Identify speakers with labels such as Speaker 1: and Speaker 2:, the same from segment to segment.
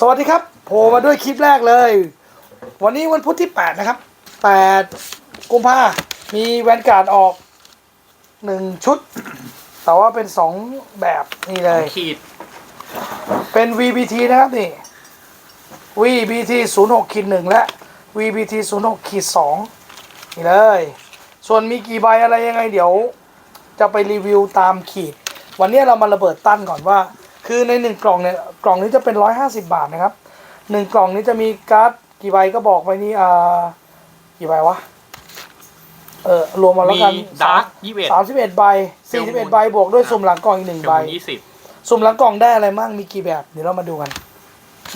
Speaker 1: สวัสดีครับโผล่มาด้วยคลิปแรกเลย วันนี้วันพุธที่ 8 นะครับ 8 กุมภามีแวนการ์ดออก 1 ชุด แต่ว่าเป็น 2 แบบนี่เลย
Speaker 2: ขีด
Speaker 1: เป็น VBT นะครับนี่ VBT 0 6ขีด1และ VBT 0 6ขีด2นี่เลย ส่วนมีกี่ใบอะไรยังไงเดี๋ยว จะไปรีวิวตามขีด วันนี้เรามาระเบิดตั้นก่อนว่า คือในหนึ่งกล่องเนี่ยกล่องนี้จะเป็น150บาทนะครับหนึ่งกล่องนี้จะมีการ์ดกี่ใบก็บอกไว้นี่อ่ากี่ใบวะเออรวมมาแล้ว
Speaker 2: มี
Speaker 1: กัน
Speaker 2: ดาร์กยี่สิบเอ็ด
Speaker 1: สามสิบเอ็ดใบสี่สิบเอ็ดใบบวกด้วยสุ่มหลังกล่องอีกหนึ่ง
Speaker 2: เขียว
Speaker 1: ใบ
Speaker 2: ยี่สิบ
Speaker 1: สุ่มหลังกล่องได้อะไรมั่งมีกี่แบบเดี๋ยวเรามาดูกัน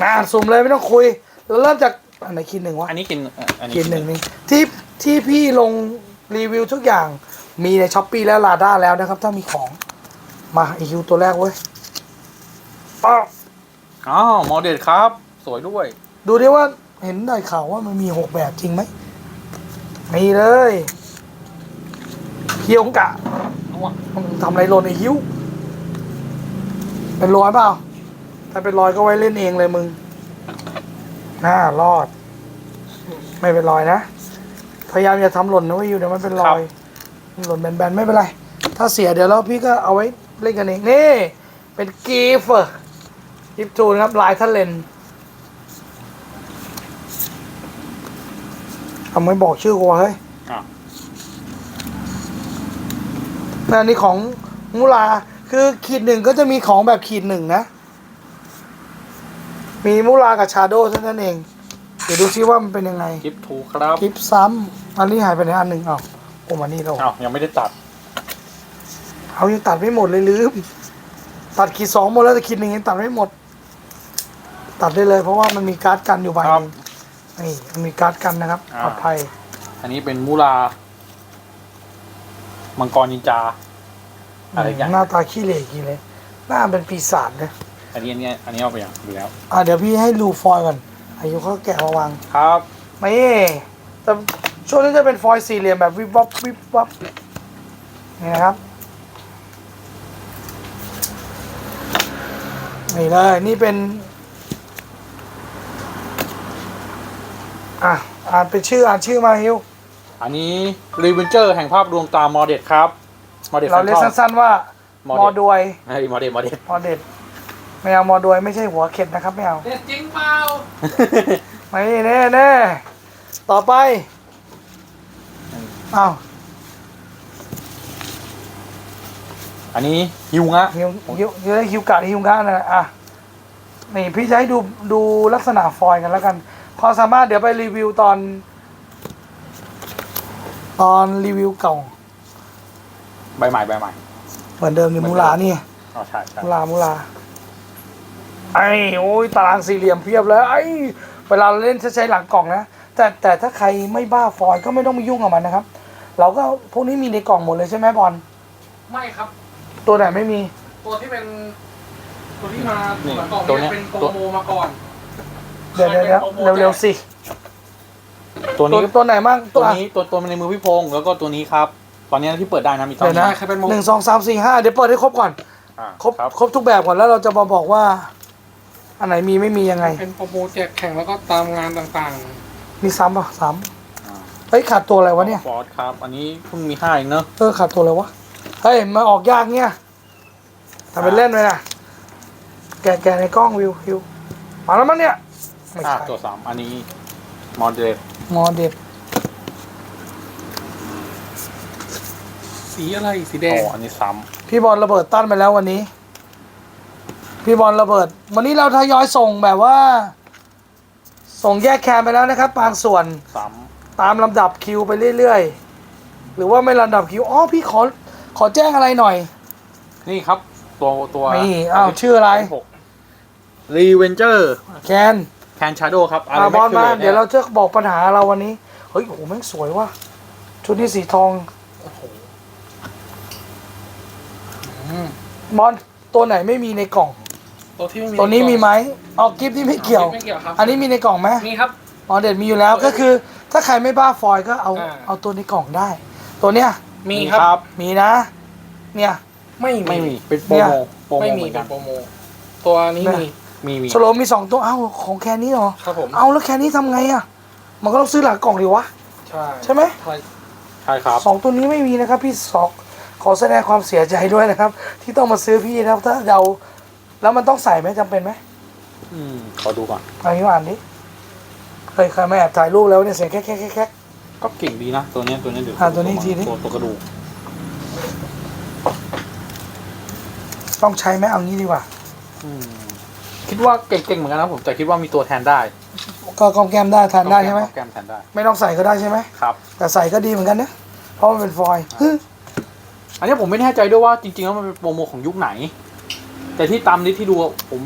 Speaker 1: นะสุ่มเลยไม่ต้องคุยเราเริ่มจากอันไหนขีดหนึ่งวะ
Speaker 2: อันนี้กินเอ่ออันนี้
Speaker 1: ขีดหนึ่งนี่ที่ที่พี่ลงรีวิวทุกอย่างมีในช้อปปีและลาด้าแล้วนะครับ ถ้ามีของมาอีคิวตัวแรกเว้ย อ้าว
Speaker 2: อ๋อโมเดลครับ สวยด้วย
Speaker 1: ดูดิว่าเห็นได้ข่าวว่ามันมีหกแบบจริงไหมมีเลยเคียวกะมึงทำอะไรหล่นไอ้ฮิวเป็นรอยเปล่า ถ้าเป็นรอยก็ไว้เล่นเองเลยมึง น่ารอด ไม่เป็นรอยนะ พยายามอย่าทำหล่นนะเว้ยอยู่เดี๋ยวมันเป็นรอย หล่นแบนๆไม่เป็นไร ถ้าเสียเดี๋ยวแล้วพี่ก็เอาไว้เล่นกันเอง นี่ เป็นกีฟเอร์ กิฟทูนะครับ ลายทะเลนทำไมบอกชื่อกูวะเฮ้ย
Speaker 2: อะ
Speaker 1: นั่นนี่ของมูลา คือขีดหนึ่งก็จะมีของแบบขีดหนึ่งนะ มีมูลากับชาโดว์เท่านั้นเอง เดี๋ยวดูซิว่ามันเป็นยังไง
Speaker 2: คลิปถูกครับ
Speaker 1: คลิปซ้ำอันนี้หายไปไหนอันหนึ่งอ้าวโอ้มานี่เรา
Speaker 2: อ้าวยังไม่ได้ตัด
Speaker 1: เอายังตัดไม่หมดเลยลืม ตัดขีดสองหมดแล้วแต่ขีดหนึ่งยังตัดไม่หมด ตัดได้เลยเพราะว่ามันมีการ์ดกันอยู่ใบ
Speaker 2: ค
Speaker 1: ห
Speaker 2: รับ
Speaker 1: นึงนี่มันมีการ์ดกันนะครับ
Speaker 2: อ่า
Speaker 1: ปลอดภัย
Speaker 2: อันนี้เป็นมูลา มังกรนินจา อะไรอย่าง
Speaker 1: หน้าตาขี้เหร่ขี้เลยหน้าเป็นปีศาจนะ
Speaker 2: อันนี้อันนี้อันนี้เอาไปอย่างดูแล้ว
Speaker 1: อ่าเดี๋ยวพี่ให้รูฟอยล์ก่อนอายุเขาแกะมาวาง
Speaker 2: ครับ
Speaker 1: ไม่แต่ช่วงนี้จะเป็นฟอยล์สี่เหลี่ยมแบบวิบวับวิบวับนี่นะครับนี่เลยนี่เป็น อะอ่านเป็นชื่ออ่านชื่อมาฮิว
Speaker 2: อันนี้รีเวนเจอร์แห่งภาพดวงตาโมเดลครับโมเดล
Speaker 1: เราเรียกสั้นๆว่า
Speaker 2: โม
Speaker 1: มอ
Speaker 2: เดล
Speaker 1: ดวย
Speaker 2: ไอ้โมเดลโมเดล
Speaker 1: มอเด็ดไม่เอามอดวยไม่ใช่หัวเข็ดนะครับไม่เอา
Speaker 2: เด็ดจริงเปล่า
Speaker 1: ไม่แน่แน่ต่อไปอ้าว
Speaker 2: อันนี้ฮิวงะ
Speaker 1: ฮิวฮิวฮิวฮิวกะฮิวกะนะอะนี่พี่จะให้ดูดูลักษณะฟอยล์กันแล้วกัน ความสามารถเดี๋ยวไปรีวิวตอน ตอนรีวิวเก่า
Speaker 2: ใบใหม่ใบใหม่
Speaker 1: เหมือนเดิมนี่มูลานี่
Speaker 2: อ๋อใช่ใช่
Speaker 1: มูลามูลาไอ้โอ้ยตารางสี่เหลี่ยมเพียบเลยไอ้เวลาเราเล่นจะใช้หลังกล่องนะแต่แต่ถ้าใครไม่บ้าฟอยล์ก็ไม่ต้องไปยุ่งกับมันนะครับ เราก็พวกนี้มีในกล่องหมดเลยใช่ไหมบอล
Speaker 3: ไม่ครับ
Speaker 1: ตัวไหนไม่มี
Speaker 3: ตัวที่เป็นตัวที่มา
Speaker 2: นี่
Speaker 3: หลังกล่อง
Speaker 2: ตัว
Speaker 3: เนี่
Speaker 2: เนี้
Speaker 3: ย
Speaker 2: ย
Speaker 3: เป็นโปรโมมาก่อน
Speaker 1: เดี๋ยวเดี๋ยวเดี๋ยวเร็วเร็วๆสิ
Speaker 2: ตัว
Speaker 1: ตัว
Speaker 2: นี้
Speaker 1: ตัวไหนมั่ง
Speaker 2: ตัวนี้ตัวตัวในมือพี่พงษ์แล้วก็ตัวนี้ครับ ตอนนี้ที่เปิดได้นะมีตอน
Speaker 1: เดี๋ยวนะ
Speaker 2: นี้
Speaker 3: ใครเป็นโม
Speaker 1: หนึ่งสองสามสี่ห้าเดี๋ยวเปิดให้ครบก่อน
Speaker 2: อ่า
Speaker 1: ครบ
Speaker 2: ครับ
Speaker 1: ครบทุกแบบก่อนแล้วเราจะมาบอกว่า อันไหนมีไม่มียังไง
Speaker 3: เป็นโปรโมแจกแข่งแล้วก็ตามงานต่าง
Speaker 1: มีซ้ำป่ะซ้
Speaker 2: อ่าำ
Speaker 1: เฮ้ยขาดตัวอะไรวะเนี่ย
Speaker 2: ฟอร์ดครับ อันนี้เพิ่งมีห้าเองเนอะ
Speaker 1: เออขาดตัวอะไรวะ เฮ้ยมาออกยากเนี่ยทำเป็นเล่นไปนะแกะแกะในกล้องวิววิวมาแล้วมั้งเนี่ย ไม่
Speaker 2: อ่า
Speaker 1: ใช่
Speaker 2: ตัวสามอันนี้มอเดล
Speaker 1: มอเด็ด
Speaker 3: ๆสีอะไรสีแด
Speaker 2: โอ้
Speaker 3: ง
Speaker 2: อันนี้ซ้
Speaker 1: พี่บอลระเบิดตั้นไปแล้ววันนี้ พี่บอลระเบิด วันนี้เราทยอยส่งแบบว่า ส่งแยกแคนไปแล้วนะครับบางส่วนำ
Speaker 2: ซ้
Speaker 1: ตามลำดับคิวไปเรื่อยๆ หรือว่าไม่ลำดับคิว อ๋อ พี่ขอ ขอแจ้งอะไรหน่อยำ
Speaker 2: นี่ครับ ตัวตัว
Speaker 1: นี่อ้าวชื่ออะไร
Speaker 2: รีเวนเจอร์
Speaker 1: แคน
Speaker 2: แคนชาโดครับ
Speaker 1: อาบอลมา
Speaker 2: Immaculate
Speaker 1: เดี๋ยวเราจะบอกปัญหาเราวันนี้เฮ้ยโอ้โหแม่งสวยว่ะชุดนี้สีทอง
Speaker 3: อืม
Speaker 1: บอลตัวไหนไม่มีในกล่อง
Speaker 3: ตัวที่ไม่มี
Speaker 1: ตัวนี้มีไหมออกกิฟต์นี่ไม่เกี่ยว
Speaker 3: ไม่เกี่ยวครับ
Speaker 1: อันนี้มีในกล่องไหม
Speaker 3: มีครับ
Speaker 1: อ๋อเด็ดมีอยู่แล้วก็คือ ถ้าใครไม่บ้าฟอยล์ก็เอา
Speaker 3: อ่า
Speaker 1: เอาตัวในกล่องได้ ตัวเนี้ย
Speaker 3: มีครับ
Speaker 1: มีนะ เนี่ย
Speaker 3: ไม่
Speaker 2: ไม่มีเป็นโปร
Speaker 1: เนี่ย
Speaker 2: โมโปรโม
Speaker 3: ไม่
Speaker 2: เห
Speaker 3: มี
Speaker 2: มือน
Speaker 3: เป็
Speaker 2: กันน
Speaker 3: โปรโม ตัวนี้
Speaker 1: เนี่ย
Speaker 3: มี
Speaker 2: มีมี
Speaker 1: สโลมีสองตัวเอ้าของแค่นี้เหรอ
Speaker 3: ครับผม
Speaker 1: เอาแล้วแค่นี้ทำไงอะ มันก็ต้องซื้อหลักกล่องดีวะ
Speaker 3: ใช่
Speaker 1: ใช่ไหม
Speaker 3: ใช่
Speaker 2: ใช่ครับ
Speaker 1: สองตัวนี้ไม่มีนะครับ พี่สอกขอแสดงความเสียใจด้วยนะครับ ที่ต้องมาซื้อพี่นะครับ ถ้าเราแล้วมันต้องใส่ไหมจำเป็นไหม
Speaker 2: อืมขอดูก่อน
Speaker 1: เอันนี้มาอ่านดิเคยเคยมาแอบถ่ายรูปแล้วเนี่ยเสียงแค่แค่แค่แค่
Speaker 2: ก็เก่งดีนะ ตัวเนี้ยตัวเนี้ยเดี๋ยว
Speaker 1: อะตัวนี้อีกทีดิ
Speaker 2: ตัวตัวกระดูก
Speaker 1: ต้องใช้ไหมเอางี้ดีกว่า
Speaker 2: อืม คิดว่าเก่งๆเหมือนกันนะผมแต่คิดว่ามีตัวแทนได้
Speaker 1: ก็กอมแก้มได้ทานได้ใช่ไหม
Speaker 2: แก้มแทนได้
Speaker 1: ไม่ต้องใส่ก็ได้ใช่ไหม
Speaker 2: ครับ
Speaker 1: แต่ใส่ก็ดีเหมือนกันนะเพราะมันเป็นฟอยล์ฮึ
Speaker 2: อันนี้ผมไม่แน่ใจด้วยว่าจริงๆแล้วมันเป็นโปรโมของยุคไหน แต่ที่ตามนี้ที่ดูอะผม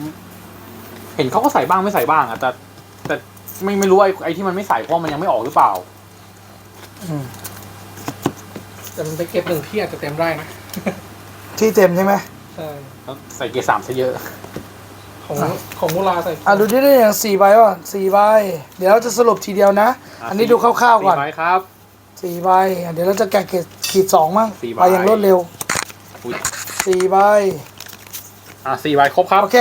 Speaker 2: เห็นเขาก็ใส่บ้างไม่ใส่บ้างอะแต่แต่ไม่ไม่รู้ไอ้ไอ้ที่มันไม่ใส่เพราะมันยังไม่ออกหรือเปล่า
Speaker 1: อืม
Speaker 3: แต่มันไปเก็บหนึ่งที่อาจจะเต็มได้นะ
Speaker 1: ที่เต็มใช่ไหม
Speaker 3: ใช่
Speaker 2: แล้วใส่เกียร์สามซะเยอะ
Speaker 3: ของของมุลาใส่
Speaker 1: อะดูดิได้อย่างสี่ใบว่ะสี่ใบ เดี๋ยวเราจะสรุปทีเดียวนะ อันนี้ดูคร่าวๆก่อน
Speaker 2: สี่ใบครับ
Speaker 1: สี่ใบอะเดี๋ยวเราจะแกะเกรดขีดสองมั่ง
Speaker 2: สี่ใบ
Speaker 1: ไปอย่างรวดเร็ว
Speaker 2: อุ๊ย
Speaker 1: สี่ใบ
Speaker 2: อะสี่ใบครบครับ
Speaker 1: โอเค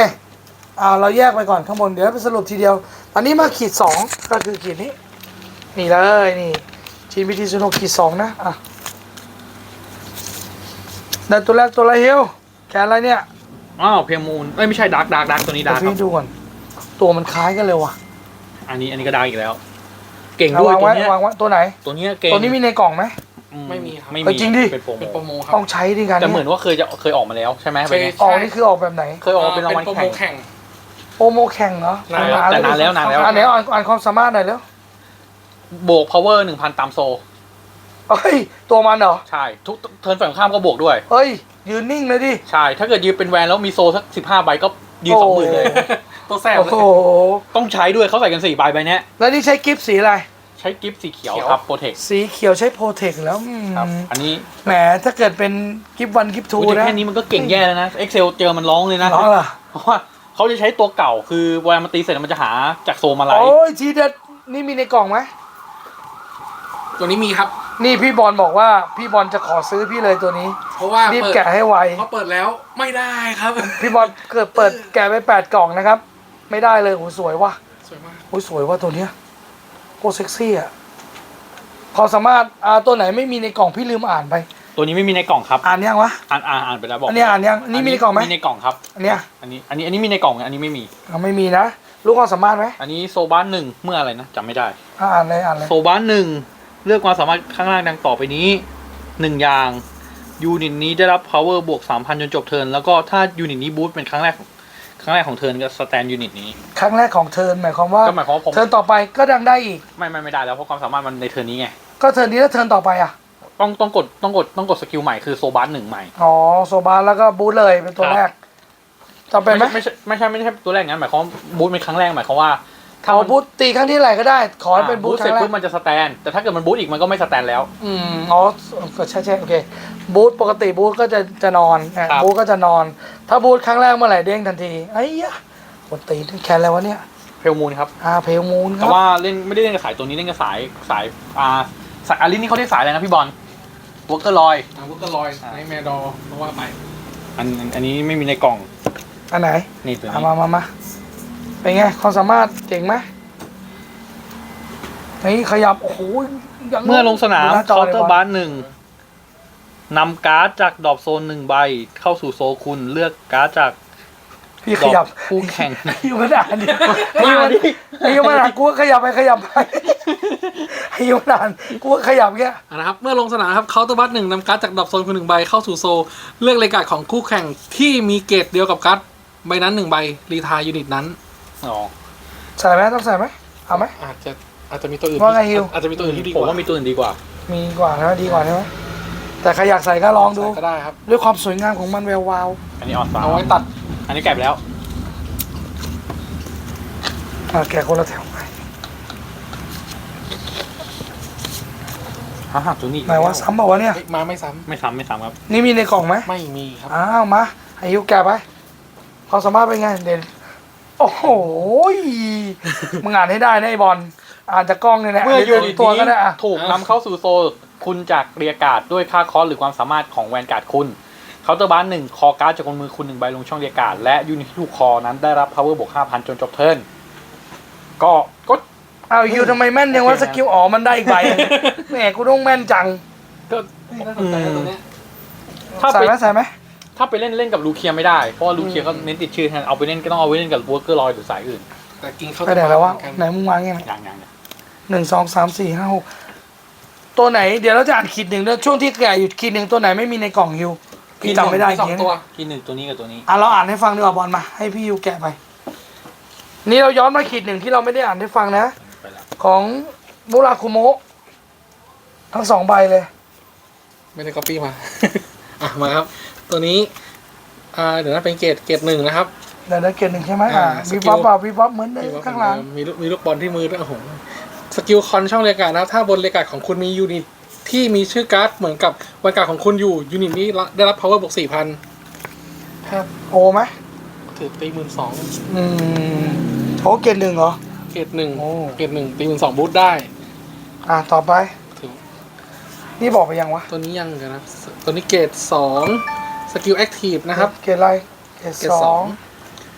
Speaker 1: อ่าเราแยกไปก่อนข้างบนเดี๋ยวไปสรุปทีเดียว อันนี้มาขีดสองก็คือขีดนี้ นี่เลยนี่ชีนพิธีสุนกขีดสองนะอะได้ตัวแรกตัวอะไรเฮลแกนอะไรเนี่ย
Speaker 2: อ้าวเพลมูนเอ้ยไม่ใช่ดาร์กดาร์กดาร์กตัวนี้
Speaker 1: เดี๋ย
Speaker 2: ดาวร์กค
Speaker 1: พี่
Speaker 2: รับ
Speaker 1: ดูก่อนตัวมันคล้ายกันเลยว่ะ
Speaker 2: อันนี้อันนี้ก็ดาร์กอีกแล้ว เก่ง
Speaker 1: เอา
Speaker 2: ด้วย
Speaker 1: วาง
Speaker 2: ตัว
Speaker 1: ไว้
Speaker 2: เนี้ยวา
Speaker 1: งไว้ตัวไหน
Speaker 2: ตัวเนี้ยเก่ง
Speaker 1: ตัวนี้มีในกล่องไหม
Speaker 2: อื
Speaker 3: ไม่มีครับ
Speaker 2: ไม่
Speaker 1: เอ้
Speaker 2: มี
Speaker 1: ยจริงดิ
Speaker 2: เป็นโปรโม
Speaker 3: เป็นโปรโมครั
Speaker 1: ต้องใช้ดีกัน
Speaker 2: แต่เหมือน
Speaker 1: ย
Speaker 2: ว่าเคยจะเคยออกมาแล้วใช่ไหมใบนี้
Speaker 1: ออกนี่คือออกแบบไหน
Speaker 2: เคยออกมาเป็นรางวัล
Speaker 3: โปร
Speaker 2: แข่
Speaker 3: โม
Speaker 2: ง
Speaker 3: แข่ง
Speaker 1: โอโมแข่งเหรอนา
Speaker 3: นแล้ว
Speaker 2: แต่นานแล้วนานแล้ว
Speaker 1: อันไหนอ่านอ่านความสามารถหน่อยเร็ว
Speaker 2: บวก power หนึ่งพันตามโซ
Speaker 1: เฮ้ยตัวมันเหรอ
Speaker 2: ใช่ ทุกเทิร์นฝั่งข้ามก็บวกด้วย
Speaker 1: เฮ้ย ยืนนิ่งเลยดิ
Speaker 2: ใช่ ถ้าเกิดยืนเป็นแวนแล้วมีโซสักสิบห้าใบก็ยืน
Speaker 1: โอ้
Speaker 2: สองหมื่นเลย
Speaker 3: ตัวแสบ
Speaker 1: โอ้
Speaker 3: เล
Speaker 1: โห
Speaker 3: ย
Speaker 2: ต้องใช้ด้วยเขาใส่กันสี่ใบใบเนี้ย
Speaker 1: แล้วนี่ใช้กิฟต์สีอะไร
Speaker 2: ใช้กิฟต์สีเขียว
Speaker 3: เขียว
Speaker 2: ครับโปรเทค
Speaker 1: สีเขียวใช้โปรเทคแล้วอืม
Speaker 2: ครับ อันนี้
Speaker 1: แหม ถ้าเกิดเป็นกิฟต์วันกิฟต์ทู
Speaker 2: อุ๊ยแต่
Speaker 1: นะ
Speaker 2: แค่นี้มันก็เก่งแย่แล้วนะ Excel เจอมันร้องเลยนะ
Speaker 1: น้องล่ะ
Speaker 2: เพราะว่าเขาจะใช้ตัวเก่า คือเวลามันตีเสร็จมันจะหาจากโซมาไลท์
Speaker 1: โอ้ยทีเด็ดนี่มีในกล่องไหม
Speaker 3: ตัวนี้มีครับ
Speaker 1: นี่พี่บอลบอกว่าพี่บอลจะขอซื้อพี่เลยตัวนี้
Speaker 3: เพราะว่า
Speaker 1: รีบ
Speaker 3: เปิด
Speaker 1: แกะให้ไว
Speaker 3: พอเปิดแล้วไม่ได้ครับ
Speaker 1: พี่บอลเกิดเปิดแกะไปแปดกล่องนะครับ ไม่ได้เลยโอ้ยสวยว่ะ
Speaker 3: สวยมาก
Speaker 1: โอ้ยสวยว่ะตัวเนี้ยโคตรเซ็กซี่อะความสามารถอ่าตัวไหนไม่มีในกล่องพี่ลืมอ่านไป
Speaker 2: ตัวนี้ไม่มีในกล่องครับ
Speaker 1: อ่านยังวะ
Speaker 2: อ่านอ่านอ่านไปแล้วบอก
Speaker 1: อันนี้อ่านยังอันนี้มีในกล่องไหม
Speaker 2: มีในกล่องครับ
Speaker 1: อันเนี้ย
Speaker 2: อันนี้อันนี้อันนี้มีในกล่องอันนี้ไม่มี
Speaker 1: อะไม่มีนะรู้ความสามารถไหม
Speaker 2: อันนี้โซบ้านหนึ่งเมื่ออะไรนะจำไม่ได้
Speaker 1: อะอ่านเลยอ่านเลย
Speaker 2: โซบ้านหนึ่ง เลือกความสามารถข้างล่างดังต่อไปนี้หนึ่งอย่างยูนิตนี้ได้รับ power บวก 3,000 จนจบเทิร์นแล้วก็ถ้ายูนิตนี้บูสต์เป็นครั้งแรกครั้งแรกของเทิร์นก็สแตนยูนิตนี้
Speaker 1: ครั้งแรกของเทิร์นหมายความว่า
Speaker 2: ก็หมายความว่าผม
Speaker 1: เทิร์นต่อไปก็ดังได้อีก
Speaker 2: ไม่ไม่ไม่ได้แล้วเพราะความสามารถมันในเทิร์นนี้ไง
Speaker 1: ก็เทิร์นนี้แล้วเทิร์นต่อไปอะ
Speaker 2: ต้องต้องกดต้องกดต้องกดสกิลใหม่คือโซบ้านหนึ่งใหม่
Speaker 1: อ๋อโซบาแล้วก็บูทเลยเป็นตัว
Speaker 2: ครับ
Speaker 1: แรกจำเป็นไหม
Speaker 2: ไม่ใช่ไม่ใช่ไม่ใช่ตัวแรกงั้นหมายความว่าบูสต์เป็นครั้งแรกหมายความว่า
Speaker 1: ขอบูทตีครั้งที่ไหนก็ได้ ขอให้เป็นบูทค
Speaker 2: เสร็
Speaker 1: รั้
Speaker 2: จ
Speaker 1: งแร
Speaker 2: ปุ๊
Speaker 1: ก
Speaker 2: บมันจะสแตน แต่ถ้าเกิดมันบูสต์อีกมันก็ไม่สแตนแล้ว
Speaker 1: อืมอ๋อก็ใช่ใช่โอเคบูทปกติบูทก็จะจะนอนอะ
Speaker 2: ครับ
Speaker 1: บูทก็จะนอน ถ้าบูทครั้งแรกเมื่อไหร่เด้งทันทีไอ้ยะคนตีนแคนแล้ววะเนี่ย
Speaker 2: เพลมูนครับ
Speaker 1: อาเพลมูนค
Speaker 2: แต่
Speaker 1: รับ
Speaker 2: ว่าเล่นไม่ได้เล่นกับสายตัวนี้เล่นกับสายสายอ่าสายอารินนี่เขาเรียกสายอะไรนะพี่บอลวอเกอร์ลอย
Speaker 3: อาวุธก็ลอยในแมดอเพราะว่าไป
Speaker 2: อันอันนี้ไม่มีในกล่อง
Speaker 1: อันไหน
Speaker 2: นี่ตัว
Speaker 1: เอา
Speaker 2: นี้
Speaker 1: มามามา เป็นไงความสามารถเจ๋งไหมนี่ขยับ โอ้โหยัง
Speaker 2: เมื่อลงสนาม
Speaker 1: ดูหจ
Speaker 2: เคาน์
Speaker 1: ลย
Speaker 2: เตอร์
Speaker 1: บ
Speaker 2: บาร์หนึ่งนำการ์ดจากดรอปโซนหนึ่งใบ เข้าสู่โซลคุณเลือกการ์ดจาก
Speaker 1: พี่
Speaker 2: ด
Speaker 1: ข
Speaker 2: รอ
Speaker 1: ยับ
Speaker 2: ปคู่แข่ง
Speaker 1: ให้ยูมันอ่านดิให้ยูมันให้ยูมันอ่านกูก็ขยับไปขยับไปให้ยูมันอ่านกูก็ขยับเงี้ย
Speaker 3: นะครับ เมื่อลงสนามครับเคาน์เตอร์บัตหนึ่งนำการ์ดจากดรอปโซนคนหนึ่งใบเข้าสู่โซลเลือกเลกาดของคู่แข่งที่มีเกรดเดียวกับการ์ดใบนั้นหนึ่งใบรีทายยูนิตนั้น
Speaker 2: อ๋อ
Speaker 1: ใส่ไหมต้องใส่ไหมเอาไหม
Speaker 3: อาจจะอาจจะมีตัวอื่น
Speaker 1: ว่าไงฮิว
Speaker 3: อาจจะมีตัวอื่นที่ดีก
Speaker 2: ผม
Speaker 3: ว่า
Speaker 2: ว่ามีตัวอื่นดีกว่า
Speaker 1: มีกว่านะดีกว่าใช่ไหมแต่ใครอยากใส่ก็ลองดู
Speaker 3: ก็ได้ครับ
Speaker 1: ด้วยความสวยงามของมันแวววาว
Speaker 2: อันนี้ออนฟ้า
Speaker 3: เอาไว้ตัด
Speaker 2: อันนี้แกะไปแล้ว
Speaker 1: อะแกะคนละแถวไป
Speaker 2: ฮ่าฮ่าตัวนี้
Speaker 1: ไหนว่าซ้ำบอกว่าวะเนี่ย
Speaker 3: เฮ้ยมาไม่ซ้
Speaker 2: ไม่ซ้ำไม่ซ้ำครับ
Speaker 1: นี่มีในกล่องไหมำ
Speaker 3: ไม่มีครับ
Speaker 1: อ้าวมาให้ยูแกะไปความสามารถเป็นไง เด่น โอ้โหยมึงอ่านให้ได้นะไอบอลอ่านจากกล้องเนี่ยแหละ
Speaker 2: เมื่อยูนิต
Speaker 1: ตัว
Speaker 2: นี้
Speaker 1: ก็ได้อะ
Speaker 2: ถูกนำเข้าสู่โซลคุณจากเรียการ์ดด้วยค่าคอสหรือความสามารถของแวนการ์ดคุณเคาน์เตอร์บาร์หนึ่งคอการ์ดจากบนมือคุณหนึ่งใบลงช่องเรียกการ์ดและยูนิตที่ถูกคอนั้นได้รับ power บวก5,000จนจบเทิร์นก็ก็
Speaker 1: อ้าวยูทำไมแม่นยังว่า
Speaker 2: โอเค
Speaker 1: สกิลอ๋อมันได้อีกใบแหมกูต้องแม่นจัง
Speaker 2: ก็
Speaker 3: น่าสนใจนะตัวเนี้ย
Speaker 2: ถ้า
Speaker 1: ใส่
Speaker 2: ไป
Speaker 1: ไหมใส่ไหม
Speaker 2: ถ้าไปเล่นเล่นกับลูเคียไม่ได้ เพราะว่าลูเคียก็เน้นติดชื่อแทนเอาไปเล่นก็ต้องเอาไปเล่นกับวอร์เกอร์ลอยหรือสายอื่น
Speaker 3: แต่กินเข้า
Speaker 1: ไปไหนแล้ววะ
Speaker 3: เหมือนกัน
Speaker 1: ไหนมึงวางยังไง
Speaker 2: อย่างอย่างอย่าง
Speaker 1: หนึ่งสองสามสี่ห้าหกตัวไหนเดี๋ยวเราจะอ่านขีดหนึ่งแล้วช่วงที่แกะอยู่ขีดหนึ่งตัวไหนไม่มีในกล่องฮิวพี่จำไม่ได้
Speaker 3: สอง
Speaker 1: เขียน
Speaker 3: ตัว
Speaker 2: กินหนึ่งตัวนี้กับตัวนี้
Speaker 1: อะเราอ่านให้ฟังดีกว่าบอลมา ให้พี่ยูแกะไป นี่เราย้อนมาขีดหนึ่งที่เราไม่ได้อ่านให้ฟังนะ
Speaker 2: ไปแล้ว
Speaker 1: ของมุราคุโมะทั้งสองใบเลย
Speaker 3: ไม่ได้ก๊อปปี้มา อะมาครับ ตัวนี้อ่าเดี๋ยวนะเป็นเกรดเกรดหนึ่งนะครับ
Speaker 1: เดี๋ยวนะเกณฑ์หนึ่งใช่ไหมอ่า
Speaker 3: อ่า
Speaker 1: วิ
Speaker 3: สกิล
Speaker 1: บับอะวิบับเหมือนเดิ
Speaker 3: มี
Speaker 1: ม
Speaker 3: ว่า
Speaker 1: ข้างหลัง
Speaker 3: มีลูกมีลูกบอลที่มือด้วยโอ้โหสกิลคอนช่องเรียกการดนะครับถ้าบนเรียกการดของคุณมียูนิตที่มีชื่อการ์ดเหมือนกับวันการดของคุณอยู่ยูนิตนี้ได้รับ power บวกสี่พันถ้า
Speaker 1: โอไหม
Speaker 3: ถือตีหมื่นสอง
Speaker 1: อืมโอเกณฑ์หนึ่งเหรอ
Speaker 3: เกรดหนึ่ง
Speaker 1: โอ้
Speaker 3: เกรดหนึ่งตีหมื่นสองบูทได้
Speaker 1: อะต่อไป
Speaker 3: ถือ
Speaker 1: นี่บอกไปยังวะ
Speaker 3: ตัวนี้ยังเดี๋ยวนะ ตัวนี้เกรดสอง สกิลแอคทีฟนะครับ
Speaker 1: เกณฑ์อะไรเกณฑ์
Speaker 3: เกรด
Speaker 1: ส
Speaker 3: ส
Speaker 1: อ
Speaker 3: องง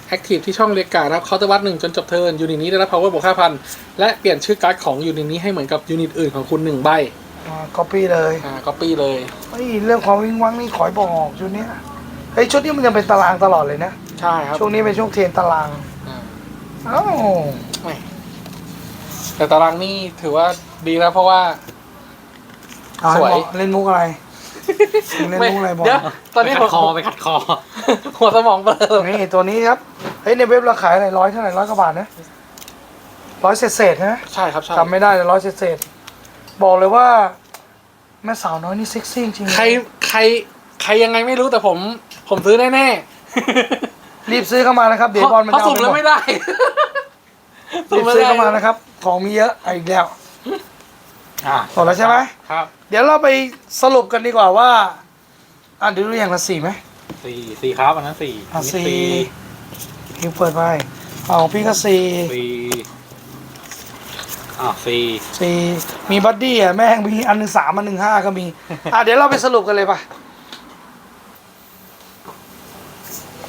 Speaker 3: แอคทีฟที่ช่องเรียกการดนะครับเคาน์เตอร์วัดหนึ่งจนจบเทิร์นยูนิตนี้ได้รับ power บวกห้าพันและเปลี่ยนชื่อการ์ดของยูนิตนี้ให้เหมือนกับยูนิตอื่นของคุณหนึ่งใบ
Speaker 1: อ่าก๊อปปี้เลย
Speaker 3: อ่าก๊อปปี้เลย
Speaker 1: เฮ้ยเรื่องความวิ่งวังนี่ขอยบอกชุดเนี้ยเฮ้ยชุดนี้มันยังเป็นตารางตลอดเลยนะ
Speaker 3: ใช่ครับ
Speaker 1: ช่วงนี้เป็นช่วงเทรนตาราง
Speaker 3: อ่า
Speaker 1: อ้าว
Speaker 3: ไม่แต่ตารางนี่ถือว่าดีแล้วเพราะว่า
Speaker 1: เอาให้
Speaker 3: สวย
Speaker 1: บอกเล่นมุกอะไร เล่นมุกอะไรบอก
Speaker 3: เดี๋ยวตอนนี้
Speaker 2: ไป
Speaker 3: ผ
Speaker 2: ขัด
Speaker 3: ม
Speaker 2: คอไปขัดคอ
Speaker 3: หัวสมองเบลอ
Speaker 1: นี่ตัวนี้ครับ เฮ้ยในเว็บเราขายอะไรร้อยเท่าไหร่ร้อยกว่าบาทนะร้อยเศษเศษๆนะ
Speaker 3: ใช่ครับใช่
Speaker 1: จำไม่ได้เลยร้อยเศษเศษๆบอกเลยว่า แม่สาวน้อยนี่เซ็กซี่จริงๆ
Speaker 3: ใครใครใครยังไงไม่รู้แต่ผม ผมซื้อแน่
Speaker 1: รีบซื้อเข้ามานะครับ
Speaker 3: ๆ
Speaker 1: เดี๋ยวบอลมัน
Speaker 3: เพราะ
Speaker 1: จะเอา
Speaker 3: สุ่ม
Speaker 1: ไป
Speaker 3: แล้ว
Speaker 1: หมด
Speaker 3: ไม่ได้
Speaker 1: รีบซื้อเข้ามานะครับ ของมีเยอะอะอีกแล้ว
Speaker 2: อะ
Speaker 1: หมดแล้วใช่ไหม
Speaker 2: ครับ
Speaker 1: เดี๋ยวเราไปสรุปกันดีกว่าว่าอะเดี๋ยวดูอย่างละสี่ไหม
Speaker 2: สี่สี่ครับอันนั้นสี่
Speaker 1: อะ
Speaker 2: นนี้
Speaker 1: สี่คิวเปิดไปเอาของพี่ก็สี่
Speaker 2: สี่อะสี่
Speaker 1: สี่มีบัดดี้อะแม่งมีอันหนึ่งสามอันหนึ่งห้าก็มี อะเดี๋ยวเราไปสรุปกันเลยป่ะ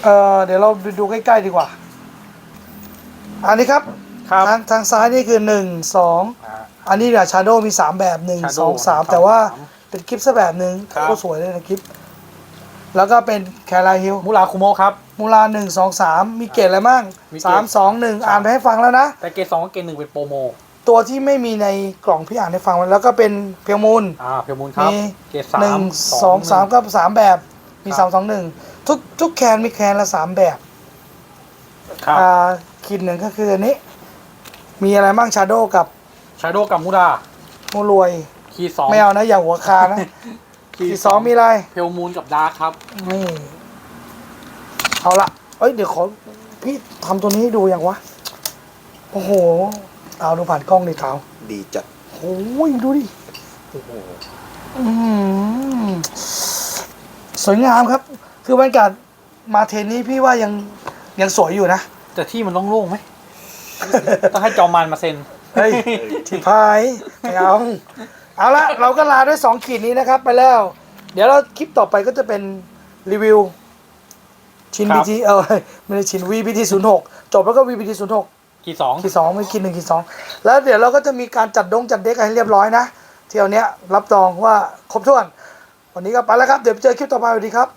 Speaker 1: เออเดี๋ยวเราไปดูใกล้ๆดีกว่า อันนี้ครับ
Speaker 2: ครับ
Speaker 1: ทางทางซ้ายนี่คือหนึ่งสอง
Speaker 2: อะ
Speaker 1: อันนี้เนี่ยชาโดมีสามแบบหนึ่ง
Speaker 2: Shadow
Speaker 1: สองสาม
Speaker 2: ครับ
Speaker 1: แต่ว่า
Speaker 2: สาม
Speaker 1: เป็นคลิปซะแบบหนึ่ง
Speaker 2: ครับ
Speaker 1: โคตรสวยเลยนะคลิป แล้วก็เป็นแคลาฮิล
Speaker 2: มุราคุโมะครับ
Speaker 1: มูลาหนึ่งสองสามมีเกรดอะไรมั่ง
Speaker 2: มีเกรด
Speaker 1: สามสองหนึ่งอ่านไปให้ฟังแล้วนะ
Speaker 2: แต่เกรดสองกับเกรดหนึ่งเป็นโปรโม
Speaker 1: ตัวที่ไม่มีในกล่องพี่อ่านให้ฟังแล้วก็เป็นเพียงมูล
Speaker 2: อ่าเพียวมูลครับ
Speaker 1: มี
Speaker 2: เกรดสาม
Speaker 1: หนึ่งสองสาม
Speaker 2: หนึ่
Speaker 1: ก็สามแบบมี
Speaker 2: ครั
Speaker 1: สา
Speaker 2: บ
Speaker 1: มสองหนึ่งทุกทุกแคนมีแคนละสามแบบ
Speaker 2: ครับ
Speaker 1: อ่าขีดหนึ่งก็คืออันนี้ มีอะไรบ้างชาโดกับ
Speaker 2: ชาโดกับมุรา
Speaker 1: มูรวย
Speaker 2: คีย์สอง
Speaker 1: ไม่เอานะ อย่าหัวคานะขีดสองมีอะไร
Speaker 2: เพียวมูลกับดาร์คครับ
Speaker 1: นี่ เอาละเอ้ย เดี๋ยวขอ พี่ทำตัวนี้ให้ดูอย่างวะ โอ้โห เอาดูผ่านกล้องดิเท้า
Speaker 4: ดีจัด
Speaker 1: โอ้ยดูดิ
Speaker 2: โอ้โห
Speaker 1: อืมสวยงามครับ คือบรรยากาศมาเทนนี้พี่ว่ายังยังสวยอยู่นะ
Speaker 2: แต่ที่มันโล่งๆไหม ต้องให้จอมมันมาเซ็น
Speaker 1: เฮ้ยที่พายไม่เอาเอาละเราก็ลาด้วยสองขีดนี้นะครับ ไปแล้ว เดี๋ยวเราคลิปต่อไปก็จะเป็นรีวิว ชิ้น
Speaker 2: ครับ
Speaker 1: BT เออไม่ได้ชิ้น VBT 0 6จบแล้วก็ VBT 0 6
Speaker 2: คีย์สอง
Speaker 1: ขีดสองไม่ขีดหนึ่งขีดสองแล้วเดี๋ยวเราก็จะมีการจัดดงจัดเด็กให้เรียบร้อยนะเที่ยวเนี้ยรับรองว่าครบถ้วน วันนี้ก็ไปแล้วครับ เดี๋ยวไปเจอคลิปต่อไปสวัสดีครับ